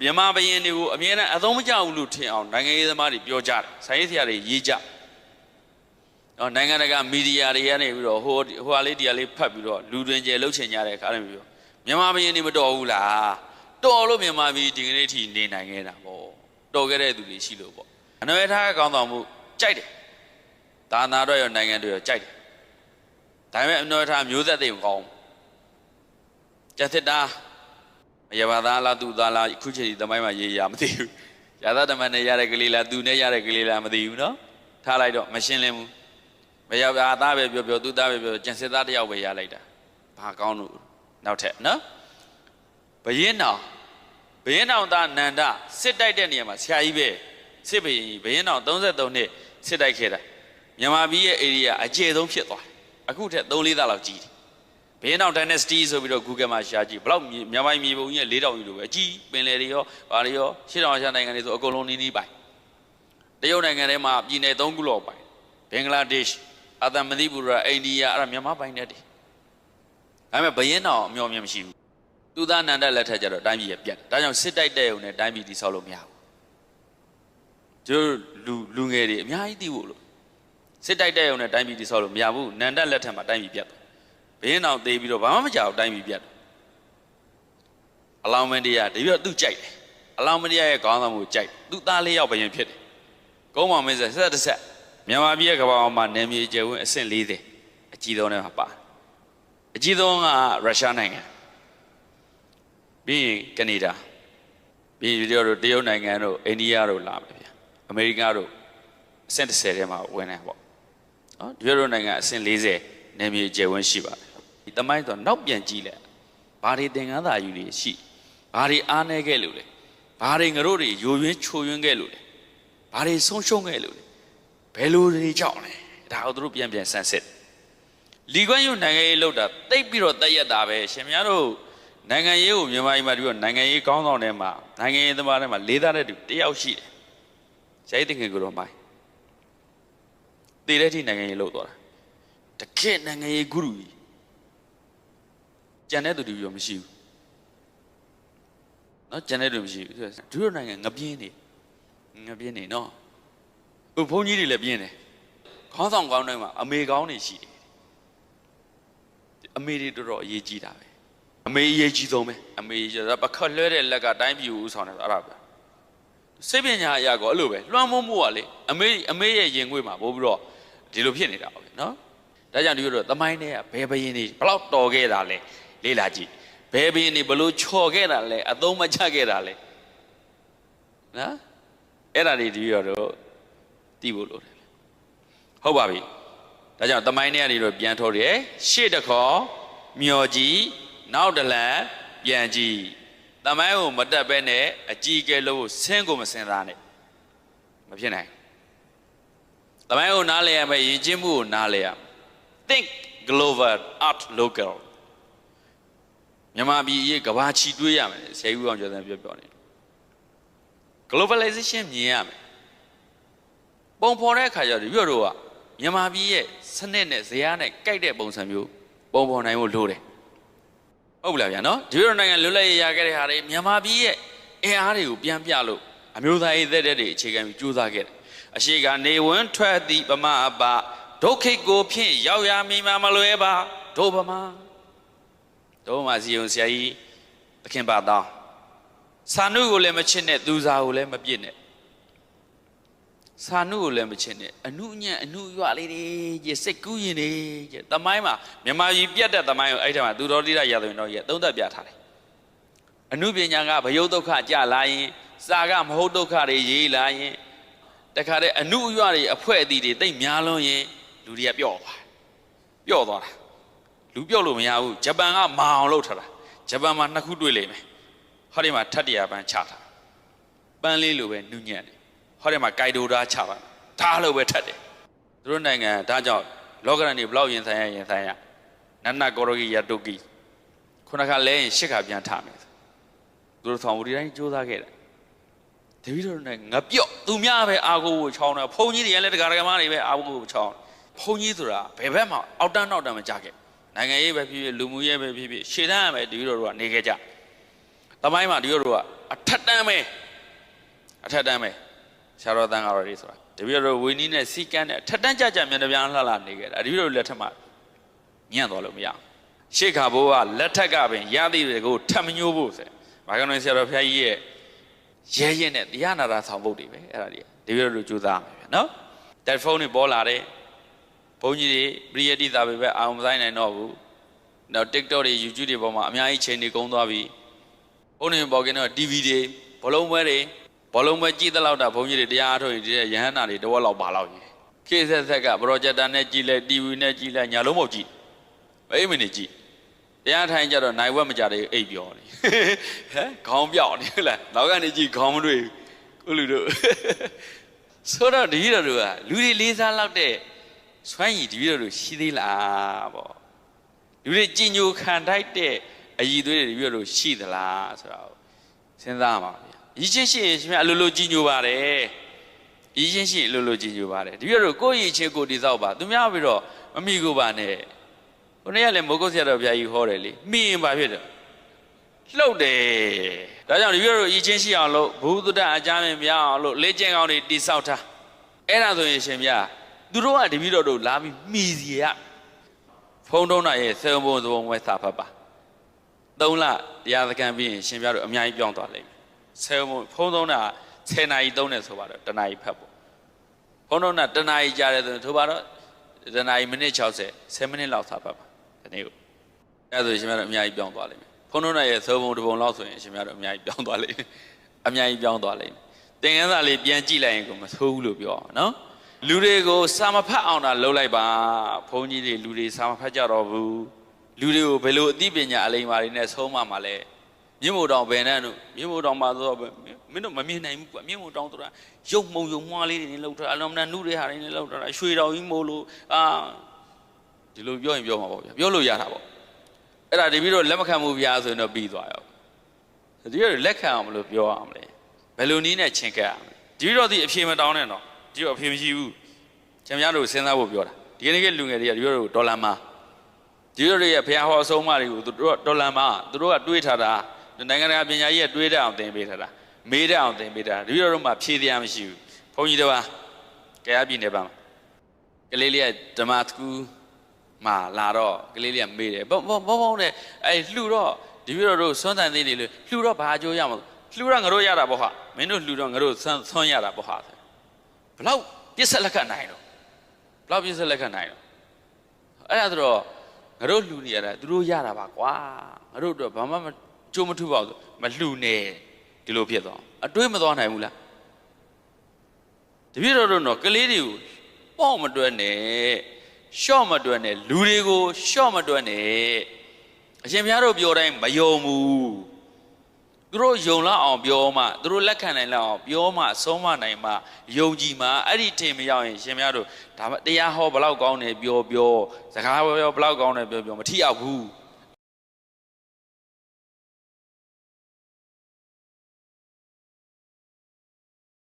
မြန်မာဘရင်တွေကိုအမြဲတမ်းအသုံးမကျဘူးလို့ထင်အောင်နိုင်ငံရေးသမားတွေပြောကြတယ်ဆိုင်ရေးဆရာတွေရေးကြနော်နိုင်ငံတကာမီဒီယာတွေကနေပြီးတော့ဟိုဟိုဟာလေးတရားလေးဖတ်ပြီးတော့လူတွင်ကျယ်လှုပ်ချင်ကြတဲ့အခါတွေပြီးတော့မြန်မာဘရင်တွေမတော်ဘူးလားတော်လို့မြန်မာပြည်ဒီကနေ့ထိနေနိုင်ခဲ့တာပေါ့တော်ခဲ့တဲ့သူတွေရှိလို့ပေါ့အနွယ်ထားကောင်းဆောင်မှုကြိုက်တယ်ဒါနာတော့ရောနိုင်ငံတွေရောကြိုက်တယ်ဒါပေမဲ့အနွယ်ထားမျိုးသက်တွေမကောင်းဘူးကျန်စစ်သား မရပါသားလားသူသားလားအခုချိန်ဒီသမိုင်းမှာရေးရမသိဘူး။ရာသဓမ္မနဲ့ရတဲ့ကလေးလားသူနဲ့ရတဲ့ကလေးလားမသိဘူးနော်။ထားလိုက်တော့မရှင်းလင်းဘူး။မရပါသားပဲပြောပြောသူသားပဲပြောပြောကျန်စစ်သားတစ်ယောက်ပဲရလိုက်တာ။ဘာကောင်းလို့နောက်ထပ်နော်။ဘရင်တော်ဘရင်တော်သားနန္ဒစစ်တိုက်တဲ့နေရာမှာဆရာကြီးပဲစစ်ဘရင်ကြီးဘရင်တော်33နှစ်စစ်တိုက်ခဲ့တာ။မြန်မာပြည်ရဲ့ area အကျယ်ဆုံးဖြစ်သွားတယ်။အခုထက်3-4သားလောက်ကြီးတယ်။ ဘင်းအောင် dynasty ဆိုပြီးတော့ Google မှာရှာကြည့်ဘလောက်မြေမြန်မာပြည်မြေပုံကြီးရဲ့၄တောင်ကြီးလိုပဲအကြီးပင်လယ်တွေရောဘာတွေရောရှေ့တောင်အာရှနိုင်ငံတွေဆိုအကုန်လုံးနီးနီးပိုင်တရုတ်နိုင်ငံထဲမှာပြည်နယ်၃ခုလောက်ပိုင်ဘင်္ဂလားဒေ့ရှ်အာသမတိပူရာအိန္ဒိယအဲ့ဒါမြန်မာပိုင်တဲ့တယ်ဒါပေမဲ့ဘယင်းတော်အမျော်မြင်မရှိဘူးသူသားနန္ဒလက်ထက်ကျတော့တိုင်းပြည်ရပြတ်တယ်ဒါကြောင့်စစ်တိုက်တဲ့ုံနဲ့တိုင်းပြည်တည်ဆောက်လို့မရဘူးကျို့လူလူငယ်တွေအများကြီးသိဖို့လို့စစ်တိုက်တဲ့ုံနဲ့တိုင်းပြည်တည်ဆောက်လို့မရဘူးနန္ဒလက်ထက်မှာတိုင်းပြည်ပြတ်တယ်ဘ င်းအောင်သေးပြီးတော့ဘာမှမကြောက်တိုင်းပြည်ပြတ်တယ်အလောင်းမင်းတရားတပြည့်သူ့ကြိုက်တယ်အလောင်းမင်းတရားရဲ့ခေါင်းဆောင်မှုကြိုက်သူ့သားလေးယောက်ဘယင်ဖြစ်တယ်ကုန်းမောင်မင်းဆက်ဆက်တစ်ဆက်မြန်မာပြည်ရဲ့ကမ္ဘာပေါ်မှာနယ်မြေကျယ်ဝန်းအဆင့်40အကြီးဆုံးထဲမှာပါတယ်အကြီးဆုံးကရုရှားနိုင်ငံပြီးရင်ကနေဒါပြီးရင်တို့တရုတ်နိုင်ငံတို့အိန္ဒိယတို့လာမယ်ဗျာအမေရိကတို့အဆင့်30ထဲမှာဝင်နေပေါ့နော်ဒီလိုနိုင်ငံအဆင့်40နယ်မြေကျယ်ဝန်းရှိပါတယ် ဒီတမိုင်းဆိုတော့နောက်ပြန်ကြည့်လိုက်ဘာတွေသင်္ကန်းသာယူတွေရှိဘာတွေအားနေခဲ့လို့လဲဘာတွေငတို့တွေယိုယွင်းချိုယွင်းခဲ့လို့လဲဘာတွေဆုံးရှုံးခဲ့လို့လဲဘယ်လိုတွေကြောင့်လဲဒါအောင်တို့ပြန်ပြန်ဆန်းစစ်လီကွမ်းယူနိုင်ငံရေးလောက်တာတိတ်ပြီးတော့တက်ရက်တာပဲရှင်များတို့နိုင်ငံရေးကိုမြန်မာပြည်မှာပြီးတော့နိုင်ငံရေးကောင်းဆောင်တွေမှာနိုင်ငံရေးသမားတွေမှာလေးသားတဲ့သူတယောက်ရှိတယ်ဇိုင်းတင်ငယ်ကတော့မိုင်းတည်တဲ့အထိနိုင်ငံရေးလုပ်သွားတာတကယ့်နိုင်ငံရေးဂုရုကြီး ကြံတဲ့သူတွေရောမရှိဘူးနော်ကြံတဲ့သူမရှိဘူးသူတို့နိုင်ငံငပြင်းနေငပြင်းနေနော်ဟိုဘုန်းကြီးတွေလည်းပြင်းတယ်ခေါင်းဆောင်ကောင်းတိုင်းမှာအမေကောင်းနေရှိတယ်အမေတွေတော်တော်အရေးကြီးတာပဲအမေအရေးကြီးဆုံးပဲအမေပခတ်လွှဲတဲ့လက်ကတိုင်းပြည်ကိုဦးဆောင်တယ်အဲ့ဒါပဲစိတ်ပညာအရာကောအဲ့လိုပဲလွှမ်းမိုးမှုကလေအမေအမေရဲ့ရင်ခွေမှာပို့ပြီးတော့ဒီလိုဖြစ်နေတာပဲနော်ဒါကြောင့်ဒီလိုတော့သမိုင်းတွေကဘယ်ဘရင်တွေဘလောက်တော်ခဲ့တာလဲ လေးလာကြည့်ဘယ်ဘရင်တွေဘလို့ချော်ခဲ့တာလဲအသုံးမချခဲ့တာလဲနော်အဲ့ဒါတွေဒီရောတော့သိဖို့လိုတယ်ဟုတ်ပါပြီဒါကြောင့်သမိုင်းတွေကနေတော့ပြန်ထောတယ်ရှေ့တစ်ခေါ်မျော်ကြည့်နောက်တစ်လန်ပြန်ကြည့်သမိုင်းကိုမတက်ဘဲနဲ့အကြီးအကဲလို့ဆင်းကိုမစင်သားနဲ့မဖြစ်နိုင်တမိုင်းကိုနားလဲရမယ်ယဉ်ကျေးမှုကိုနားလဲရမယ် think global art local မြန်မာပြည်ရေးကဘာချီတွေးရမယ်ဆယ်ဦးအောင်ကျော်စံပြောပြောနေ globalization မြင်ရမယ်ပုံဖော်တဲ့အခါကျတော့မြို့တို့ကမြန်မာပြည်ရဲ့စနစ်နဲ့ဇယားနဲ့ကြိုက်တဲ့ပုံစံမျိုးပုံဖော်နိုင်ဖို့လိုတယ်ဟုတ်ပြီလားဗျာနော်ဒီလိုနိုင်ငံလွတ်လပ်ရေးရခဲ့တဲ့ဟာတွေမြန်မာပြည်ရဲ့အင်အားတွေကိုပြန်ပြလို့အမျိုးသားရေးသက်တဲ့တွေအခြေခံပြီးကြိုးစားခဲ့တယ်အရှိကနေဝန်းထွက်သည်ပမအပဒုက္ခိတ်ကိုဖြင့်ရောက်ရမိမှာမလွဲပါဒုပမ ဒုပမစီယုံဆရာကြီးသခင်ပါတော်စာနုကိုလည်းမချစ်နဲ့သူစာကိုလည်းမပြစ်နဲ့စာနုကိုလည်းမချစ်နဲ့အနုညံ့အနုရွလေးတွေကြီးစိတ်ကူးရင်တွေကြီးတမိုင်းမှာမြန်မာပြည်ပြတ်တဲ့တမိုင်းကိုအဲ့ထက်မှာသူတော်တိရရသွင်းတော့ကြီးသုံးသက်ပြထားတယ်အနုပညာကဘယုတ်ဒုက္ခကြလာရင်စာကမဟုတ်ဒုက္ခတွေရေးလာရင်တခါတည်းအနုအရွတွေအဖွဲအသီးတွေတိတ်များလွန်းရင်လူတွေကပျော့သွားပျော့သွားတာ လူပျော့လို့မရဘူးဂျပန်ကမအောင်လုပ်ထားတာဂျပန်မှာနှစ်ခုတွေ့လိမ့်မယ်ဟောဒီမှာထတ်တရာပန်းချတာပန်းလေးလိုပဲနုညံ့တယ်ဟောဒီမှာကိုက်ဒိုဒါချပါဒါလိုပဲထတ်တယ်သူတို့နိုင်ငံဒါကြောင့်လောကရန်တွေဘလောက်ရင်ဆိုင်ရရင်ဆိုင်ရနန္နကောရဂီယတုကီခုနကလဲရင်ရှစ်ခါပြန်ထမယ်သူတို့ဆောင်ဝတီတိုင်းစူးစမ်းခဲ့တယ်တပည့်တော်နဲ့ငါပြော့သူများပဲအာကိုကိုချောင်းတယ်ဘုန်းကြီးတွေကလည်းတရားဓမ္မတွေပဲအာကိုကိုချောင်းဘုန်းကြီးဆိုတာဘယ်ဘက်မှအောက်တန်းနောက်တန်းမကြခဲ့ နိုင်ငံရေးပဲဖြစ်ဖြစ်လူမှုရေးပဲဖြစ်ဖြစ်ရှေ့တန်းရမယ်တပည့်တော်တို့ကနေခဲ့ကြတမိုင်းမှာတပည့်တော်တို့ကအထက်တန်းပဲအထက်တန်းပဲဆရာတော်တန်ဃာတော်တွေဆိုတာတပည့်တော်ဝီနီးနဲ့စီကန်းနဲ့အထက်တန်းကြကြမြန်တပြန်လှလှနေခဲ့တာတပည့်တော်လက်ထက်မှာညံ့သွားလို့မရအောင်ရှေ့ခါဘိုးကလက်ထက်ကပင်ရသည်တွေကိုထပ်မညိုးဖို့ဆိုဘာကလို့ဆရာတော်ဖျားကြီးရဲ့ရဲရဲနဲ့တရားနာတာဆောင်ဖို့တွေပဲအဲ့ဒါတွေတပည့်တော်တို့ကြိုးစားမယ်ဗျနော်တယ်ဖုန်းတွေပေါ်လာတယ် ဘုန်းကြီးတွေပရိယတိသာပဲပဲအာရုံမဆိုင်နိုင်တော့ဘူးနောက် TikTok တွေ YouTube တွေပေါ်မှာအများကြီးချိန်တွေကုန်သွားပြီဘုန်းကြီးပေါ်ကင်းတော့ TV တွေဘလုံးပွဲတွေဘလုံးပွဲကြည့်တဲ့လောက်တာဘုန်းကြီးတွေတရားအားထုတ်ရင်ဒီတဲ့ရဟန္တာတွေတဝက်လောက်ပါလောက်ကြီးခေတ်ဆက်ဆက်ကပရိုဂျက်တာနဲ့ကြည့်လဲ TV နဲ့ကြည့်လဲညာလုံးမဟုတ်ကြည့်အိမ်မနေကြည့်တရားထိုင်ကြတော့နိုင်ဝက်မကြတဲ့အိပ်ပြောနေဟမ်ခေါင်းပြောက်နေဟုတ်လားနောက်ကနေကြည့်ခေါင်းမတွေ့ဘူးခုလူတို့ဆိုတော့ဒီလိုတို့ကလူတွေလေးစားလောက်တဲ့ စွမ်းရည်ဒီလိုတို့ရှိသေးလားပေါ့လူတွေကြည်ညိုခံတိုက်တဲ့အည်သွေးတွေပြီးတော့ရှိသလားဆိုတာကိုစဉ်းစားမှာဗျာ။ရည်ချင်းရှိရင်ရှင်မအလိုလိုကြည်ညိုပါတယ်။ရည်ချင်းရှိရင်အလိုလိုကြည်ညိုပါတယ်။ဒီပြီးတော့ကိုယ့်ရည်ချင်းကိုယ်တည်ဆောက်ပါ။သူများပြီးတော့မမိကိုပါနဲ့။ခုနေ့ကလည်းမိုးကုတ်ဆရာတော်ဘုရားကြီးဟောတယ်လေ။မိရင်ပါဖြစ်တယ်။လှုပ်တယ်။ဒါကြောင့်ဒီပြီးတော့ရည်ချင်းရှိအောင်လို့ဘုဒ္ဓအကြမ်းမြင်များအောင်လို့လေ့ကျင့်ကောင်းတွေတိဆောက်ထား။အဲ့ဒါဆိုရင်ရှင်ဗျာ သူတို့ကတပည့်တော်တို့လာပြီးမိစီရ။ဖုံးထုံးတာရဲ့စေုံဘုံသဘုံဝဲစာဖတ်ပါ၃လတရားစခန်းပြီးရင်ရှင်ပြတို့အများကြီးပြောင်းသွားလိမ့်မယ်စေုံဘုံဖုံးထုံးတာ10နာရီသုံးတယ်ဆိုပါတော့တနာရီဖတ်ဖို့ဖုံးထုံးတာတနာရီကြာတယ်ဆိုရင်ထို့ပါတော့တနာရီမိနစ်60 10မိနစ်လောက်စာဖတ်ပါဒီနေ့ကိုအဲဒါဆိုရှင်ပြတို့အများကြီးပြောင်းသွားလိမ့်မယ်ဖုံးထုံးတာရဲ့စေုံဘုံတစ်ပုံလောက်ဆိုရင်ရှင်ပြတို့အများကြီးပြောင်းသွားလိမ့်မယ်အများကြီးပြောင်းသွားလိမ့်မယ်သင်္ကန်းစာလေးပြန်ကြည့်လိုက်ရင်ကိုမဆိုးဘူးလို့ပြောအောင်နော် လူတွေကိုစာမဖတ်အောင်တာလုပ်လိုက်ပါဘုန်းကြီးတွေလူတွေစာမဖတ်ကြတော့ဘူးလူတွေကိုဘယ်လိုအသိပညာအလိမ္မာတွေနဲ့ဆုံးမမှာလဲမြင့်မို့တောင်ဘယ်နဲ့တို့မြင့်မို့တောင်မှာဆိုတော့မင်းတို့မမြင်နိုင်ဘူးကွာမြင့်မို့တောင်ဆိုတာရုပ်မုံရုံမွှားလေးတွေနဲ့လှုပ်ထားအလုံးမနနုတွေဟာတွေနဲ့လှုပ်ထားတာရွှေတော်ကြီးမို့လို့အာဒီလိုပြောရင်ပြောမှာပေါ့ဗျာပြောလို့ရတာပေါ့အဲ့ဒါဒီပြီးတော့လက်မခံမှုဗျာဆိုရင်တော့ပြီးသွားရောဒီတော့လက်ခံအောင်မလို့ပြောအောင်လေဘယ်လိုနည်းနဲ့ချင်ခဲ့ရမလဲဒီတော့ဒီအဖြေမတောင်းနဲ့တော့ ဒီတော့အဖေမရှိဘူးကျွန်များတို့စဉ်းစားဖို့ပြောတာဒီကနေ့ကလူငယ်တွေကဒီတို့ဒေါ်လာမာဒီတို့ရဲ့ဖះဟောအဆုံးအမတွေကိုသူတို့ဒေါ်လာမာသူတို့ကတွေးထားတာနိုင်ငံတကာပညာကြီးကတွေးတတ်အောင်သင်ပေးထားတာမေးတတ်အောင်သင်ပေးတာဒီတို့တို့မှဖြေတရားမရှိဘူးဘုန်းကြီးတော်ကရားပြည်နယ်ပါကလေးလေးကဓမ္မတကူမှာလာတော့ကလေးလေးကမေးတယ်ဘောဘောဘောဘောနဲ့အဲလှူတော့ဒီတို့တို့စွန့်တန်သေးတယ်လို့လှူတော့ဘာအကျိုးရမလဲလှူတော့ငါတို့ရတာပေါ့ဟာမင်းတို့လှူတော့ငါတို့ဆွန့်ဆွန့်ရတာပေါ့ဟာ ဘလောက်ပြစ်ဆက်လက်ခံနိုင်တော့ဘလောက်ပြစ်ဆက်လက်ခံနိုင်တော့အဲ့ဒါဆိုတော့ငါတို့လှူနေရတာသူတို့ရတာပါကွာငါတို့တော့ဘာမှမကြိုးမထုပါဘူးမလှူနဲ့ဒီလိုဖြစ်သွားအတွေးမသွားနိုင်ဘူးလားတပြည့်တော်တို့တော့ကလေးတွေကိုပေါ့မတွက်နဲ့ရှော့မတွက်နဲ့လူတွေကိုရှော့မတွက်နဲ့အရှင်ဘုရားတို့ပြောတိုင်းမယုံဘူး သူတို့ယုံလောက်အောင်ပြောမှသူတို့လက်ခံနိုင်လောက်အောင်ပြောမှဆုံးမနိုင်မှယုံကြည်မှအဲ့ဒီထင်မရောက်ရင်ရှင်များတို့ဒါမှတရားဟောဘလောက်ကောင်းတယ်ပြောပြောစကားပြောဘလောက်ကောင်းတယ်ပြောပြောမထီအောင်ဘူး